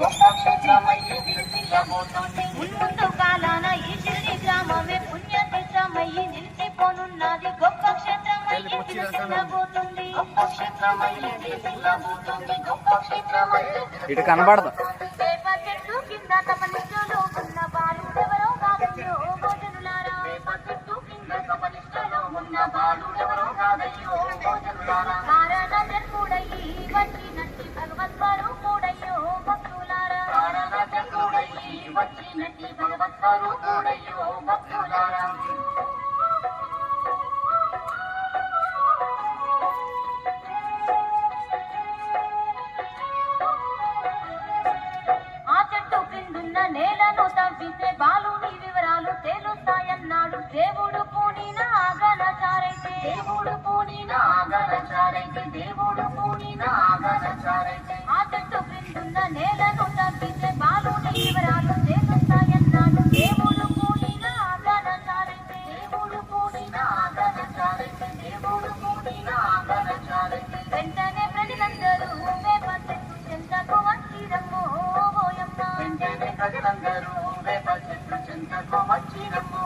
గొప్ప క్షేత్రమయ్యి మున్ముందు కాలాన ఈ గ్రామమే నిలిచిపోనున్నది. గొప్ప క్షేత్రమయ్యి విలసిల్లబోతుంది గొప్ప క్షేత్రమయ్యి విలసిల్లబోతోంది గొప్ప క్షేత్రమయ్యి ఇటు కనబడదు. చెట్టు కింద తమ నిజులు ఉన్న బాలుడెవరో కాదయ్యో భోజనులారా? వేప చెట్టు కింద కపలిష్టలో ఉన్న బాలుడెవరో కాదయ్యో భోజనులారా? భక్తులారా ఆ చెట్టు క్రిందున్న నేలను తవ్వితే బాలుని వివరాలు తేలుస్తాయన్నాడు. దేవుడు పూనిన ఆగనచారైతే. దేవుడు పూనిన ఆగనచారైతే. దేవుడు పూనిన ఆగనచారైతే. వెంటనే ప్రజలందరూ వేప చెట్టు చెంతకు. వచ్చినమ్మో